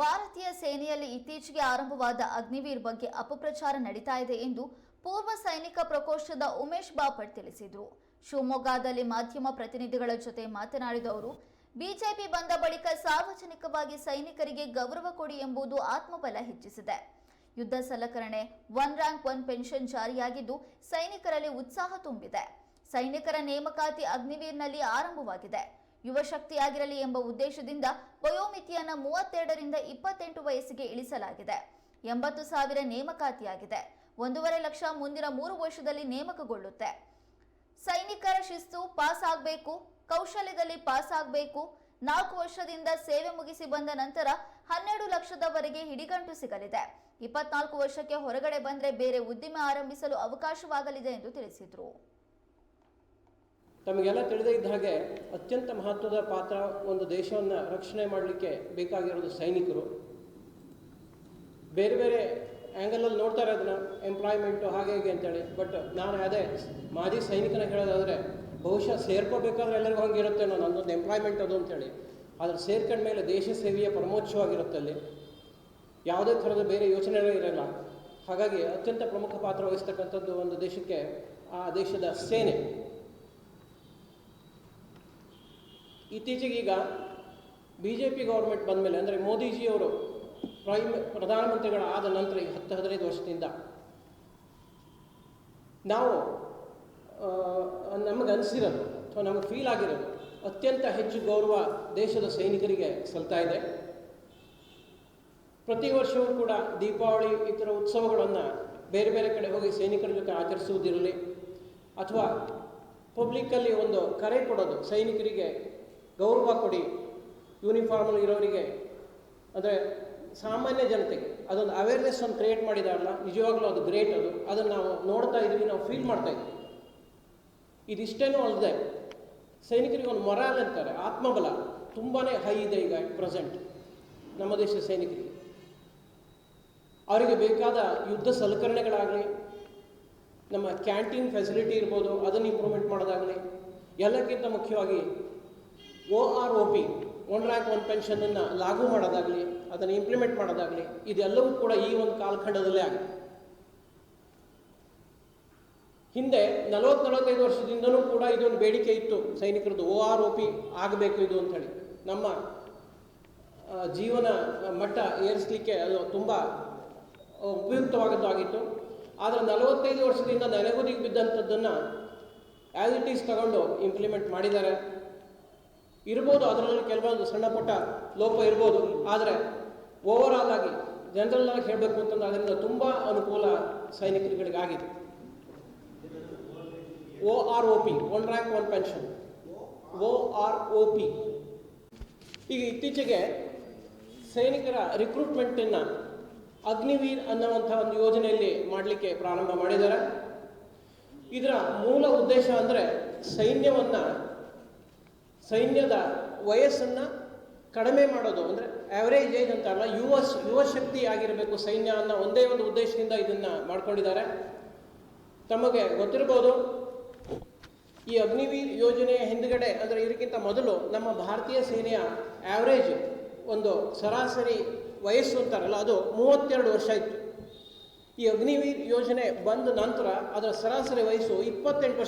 ಭಾರತೀಯ ಸೇನೆಯಲ್ಲಿ ಇತ್ತೀಚೆಗೆ ಆರಂಭವಾದ ಅಗ್ನಿವೀರ್ ಬಗ್ಗೆ ಅಪಪ್ರಚಾರ ನಡೀತಾ ಇದೆ ಎಂದು ಪೂರ್ವ ಸೈನಿಕ ಪ್ರಕೋಷ್ಠದ ಉಮೇಶ್ ಬಾಪಟ್ ತಿಳಿಸಿದರು. ಶಿವಮೊಗ್ಗದಲ್ಲಿ ಮಾಧ್ಯಮ ಪ್ರತಿನಿಧಿಗಳ ಜೊತೆ ಮಾತನಾಡಿದ ಅವರು, ಬಿಜೆಪಿ ಬಂದ ಬಳಿಕ ಸಾರ್ವಜನಿಕವಾಗಿ ಸೈನಿಕರಿಗೆ ಗೌರವ ಕೊಡಿ ಎಂಬುದು ಆತ್ಮಬಲ ಹೆಚ್ಚಿಸಿದೆ. ಯುದ್ಧ ಸಲಕರಣೆ, ಒನ್ ರ್ಯಾಂಕ್, ಒನ್ ಪೆನ್ಷನ್ ಜಾರಿಯಾಗಿದ್ದು ಸೈನಿಕರಲ್ಲಿ ಉತ್ಸಾಹ ತುಂಬಿದೆ. ಸೈನಿಕರ ನೇಮಕಾತಿ ಅಗ್ನಿವೀರ್ನಲ್ಲಿ ಆರಂಭವಾಗಿದೆ. ಯುವ ಶಕ್ತಿಯಾಗಿರಲಿ ಎಂಬ ಉದ್ದೇಶದಿಂದ ವಯೋಮಿತಿಯನ್ನು ಮೂವತ್ತೆರಡರಿಂದ ಇಪ್ಪತ್ತೆಂಟು ವಯಸ್ಸಿಗೆ ಇಳಿಸಲಾಗಿದೆ. ಎಂಬತ್ತು ಸಾವಿರ ನೇಮಕಾತಿಯಾಗಿದೆ. ಒಂದೂವರೆ ಲಕ್ಷ ಮುಂದಿನ ಮೂರು ವರ್ಷದಲ್ಲಿ ನೇಮಕಗೊಳ್ಳುತ್ತೆ. ಸೈನಿಕರ ಶಿಸ್ತು ಪಾಸ್ ಆಗಬೇಕು ಕೌಶಲ್ಯದಲ್ಲಿ ಪಾಸ್ ಆಗಬೇಕು ನಾಲ್ಕು ವರ್ಷದಿಂದ ಸೇವೆ ಮುಗಿಸಿ ಬಂದ ನಂತರ ಹನ್ನೆರಡು ಲಕ್ಷದವರೆಗೆ ಹಿಡಿಗಂಟು ಸಿಗಲಿದೆ. ಇಪ್ಪತ್ನಾಲ್ಕು ವರ್ಷಕ್ಕೆ ಹೊರಗಡೆ ಬಂದರೆ ಬೇರೆ ಉದ್ದಿಮೆ ಆರಂಭಿಸಲು ಅವಕಾಶವಾಗಲಿದೆ ಎಂದು ತಿಳಿಸಿದರು. ತಮಗೆಲ್ಲ ತಿಳಿದೇ ಇದ್ದ ಹಾಗೆ ಅತ್ಯಂತ ಮಹತ್ವದ ಪಾತ್ರ ಒಂದು ದೇಶವನ್ನು ರಕ್ಷಣೆ ಮಾಡಲಿಕ್ಕೆ ಬೇಕಾಗಿರೋದು ಸೈನಿಕರು. ಬೇರೆ ಬೇರೆ ಆ್ಯಂಗಲಲ್ಲಿ ನೋಡ್ತಾರೆ ಅದನ್ನು ಎಂಪ್ಲಾಯ್ಮೆಂಟು ಹಾಗೆ ಹೀಗೆ ಅಂತೇಳಿ. ಬಟ್ ನಾನು ಅದೇ ಮಾಜಿ ಸೈನಿಕನ ಹೇಳೋದಾದರೆ ಬಹುಶಃ ಸೇರ್ಕೋಬೇಕಾದ್ರೆ ಎಲ್ಲರಿಗೂ ಹಂಗಿರುತ್ತೆ ನಾನು ನನ್ನೊಂದು ಎಂಪ್ಲಾಯ್ಮೆಂಟ್ ಅದು ಅಂತೇಳಿ. ಆದರೆ ಸೇರ್ಕೊಂಡ ಮೇಲೆ ದೇಶ ಸೇವೆಯ ಪರಮೋಚ್ಛವಾಗಿರುತ್ತೆ ಅಲ್ಲಿ. ಯಾವುದೇ ಥರದ ಬೇರೆ ಯೋಚನೆಗಳೇ ಇರಲ್ಲ. ಹಾಗಾಗಿ ಅತ್ಯಂತ ಪ್ರಮುಖ ಪಾತ್ರ ವಹಿಸ್ತಕ್ಕಂಥದ್ದು ಒಂದು ದೇಶಕ್ಕೆ ಆ ದೇಶದ ಸೇನೆ. ಇತ್ತೀಚೆಗೀಗ ಬಿ ಜೆ ಪಿ ಗೌರ್ಮೆಂಟ್ ಬಂದ ಮೇಲೆ, ಅಂದರೆ ಮೋದಿಜಿಯವರು ಪ್ರೈಮ್ ಪ್ರಧಾನಮಂತ್ರಿಗಳಾದ ನಂತರ ಈ ಹತ್ತು ಹದಿನೈದು ವರ್ಷದಿಂದ ನಾವು ನಮಗೆ ಅನಿಸಿರೋದು, ಅಥವಾ ನಮಗೆ ಫೀಲ್ ಆಗಿರೋದು, ಅತ್ಯಂತ ಹೆಚ್ಚು ಗೌರವ ದೇಶದ ಸೈನಿಕರಿಗೆ ಸಲ್ತಾ ಇದೆ. ಪ್ರತಿ ವರ್ಷವೂ ಕೂಡ ದೀಪಾವಳಿ, ಇತರ ಉತ್ಸವಗಳನ್ನು ಬೇರೆ ಬೇರೆ ಕಡೆ ಹೋಗಿ ಸೈನಿಕರ ಜೊತೆ ಆಚರಿಸುವುದಿರಲಿ, ಅಥವಾ ಪಬ್ಲಿಕ್ಕಲ್ಲಿ ಒಂದು ಕರೆ ಕೊಡೋದು ಸೈನಿಕರಿಗೆ ಗೌರವ ಕೊಡಿ ಯೂನಿಫಾರ್ಮಲ್ಲಿ ಇರೋರಿಗೆ. ಅಂದರೆ ಸಾಮಾನ್ಯ ಜನತೆಗೆ ಅದೊಂದು ಅವೇರ್ನೆಸ್ ಒಂದು ಕ್ರಿಯೇಟ್ ಮಾಡಿದಾರಲ್ಲ, ನಿಜವಾಗ್ಲೂ ಅದು ಗ್ರೇಟ್ ಅದು. ಅದನ್ನು ನಾವು ನೋಡ್ತಾ ಇದ್ದೀವಿ, ನಾವು ಫೀಲ್ ಮಾಡ್ತಾ ಇದ್ದೀವಿ. ಇದಿಷ್ಟೇನೂ ಅಲ್ಲದೆ ಸೈನಿಕರಿಗೆ ಒಂದು ಮೊರಾಲ್ ಅಂತಾರೆ, ಆತ್ಮಬಲ. ತುಂಬಾ ಹೈ ಇದೆ ಈಗ ಪ್ರೆಸೆಂಟ್ ನಮ್ಮ ದೇಶದ ಸೈನಿಕರಿಗೆ. ಅವರಿಗೆ ಬೇಕಾದ ಯುದ್ಧ ಸಲಕರಣೆಗಳಾಗಲಿ, ನಮ್ಮ ಕ್ಯಾಂಟೀನ್ ಫೆಸಿಲಿಟಿ ಇರ್ಬೋದು, ಅದನ್ನು ಇಂಪ್ರೂವ್ಮೆಂಟ್ ಮಾಡೋದಾಗಲಿ, ಎಲ್ಲಕ್ಕಿಂತ ಮುಖ್ಯವಾಗಿ O R O P one rank one ಪೆನ್ಷನನ್ನು ಲಾಗೂ ಮಾಡೋದಾಗಲಿ, ಅದನ್ನು ಇಂಪ್ಲಿಮೆಂಟ್ ಮಾಡೋದಾಗಲಿ, ಇದೆಲ್ಲವೂ ಕೂಡ ಈ ಒಂದು ಕಾಲಖಂಡದಲ್ಲೇ ಆಗಿದೆ. ಹಿಂದೆ ನಲವತ್ತು ನಲವತ್ತೈದು ವರ್ಷದಿಂದಲೂ ಕೂಡ ಇದೊಂದು ಬೇಡಿಕೆ ಇತ್ತು ಸೈನಿಕರದ್ದು ಒ ಆರ್ ಒ ಪಿ ಆಗಬೇಕು ಇದು ಅಂಥೇಳಿ. ನಮ್ಮ ಜೀವನ ಮಟ್ಟ ಏರಿಸಲಿಕ್ಕೆ ಅದು ತುಂಬ ಉಪಯುಕ್ತವಾದದ್ದಾಗಿತ್ತು ಆದರೆ ನಲವತ್ತೈದು ವರ್ಷದಿಂದ ನೆನೆಗುದಿಗೆ ಬಿದ್ದಂಥದ್ದನ್ನು ಆ್ಯಸ್ ಇಟ್ ಈಸ್ ತಗೊಂಡು ಇಂಪ್ಲಿಮೆಂಟ್ ಮಾಡಿದ್ದಾರೆ. ಇರ್ಬೋದು ಅದರಲ್ಲಿ ಕೆಲವೊಂದು ಸಣ್ಣ ಪುಟ್ಟ ಲೋಪ ಇರ್ಬೋದು, ಆದರೆ ಓವರ್ ಆಲ್ ಆಗಿ ಜನರಲ್ ಆಗಿ ಹೇಳಬೇಕು ಅಂತಂದ್ರೆ ಅದರಿಂದ ತುಂಬ ಅನುಕೂಲ ಸೈನಿಕರುಗಳಿಗಾಗಿದೆ O R O P one rank one pension O R O P ಈಗ ಇತ್ತೀಚೆಗೆ ಸೈನಿಕರ ರಿಕ್ರೂಟ್ಮೆಂಟನ್ನು ಅಗ್ನಿವೀರ್ ಅನ್ನುವಂಥ ಒಂದು ಯೋಜನೆಯಲ್ಲಿ ಮಾಡಲಿಕ್ಕೆ ಪ್ರಾರಂಭ ಮಾಡಿದ್ದಾರೆ. ಇದರ ಮೂಲ ಉದ್ದೇಶ ಅಂದರೆ ಸೈನ್ಯವನ್ನು ಸೈನ್ಯದ ವಯಸ್ಸನ್ನು ಕಡಿಮೆ ಮಾಡೋದು, ಅಂದರೆ ಆವರೇಜ್ ಏಜ್ ಅಂತಾರಲ್ಲ ಯುವ ಯುವ ಶಕ್ತಿ ಆಗಿರಬೇಕು ಸೈನ್ಯ ಅನ್ನೋ ಒಂದೇ ಒಂದು ಉದ್ದೇಶದಿಂದ ಇದನ್ನು ಮಾಡ್ಕೊಂಡಿದ್ದಾರೆ. ತಮಗೆ ಗೊತ್ತಿರ್ಬೋದು, ಈ ಅಗ್ನಿವೀರ್ ಯೋಜನೆಯ ಹಿಂದುಗಡೆ, ಅಂದರೆ ಇದಕ್ಕಿಂತ ಮೊದಲು ನಮ್ಮ ಭಾರತೀಯ ಸೇನೆಯ ಆವರೇಜ್ ಒಂದು ಸರಾಸರಿ ವಯಸ್ಸು ಅಂತಾರಲ್ಲ, ಅದು ಮೂವತ್ತೆರಡು ವರ್ಷ ಇತ್ತು. ಈ ಅಗ್ನಿವೀರ್ ಯೋಜನೆ ಬಂದ ನಂತರ ಅದರ ಸರಾಸರಿ ವಯಸ್ಸು ಇಪ್ಪತ್ತೆಂಟು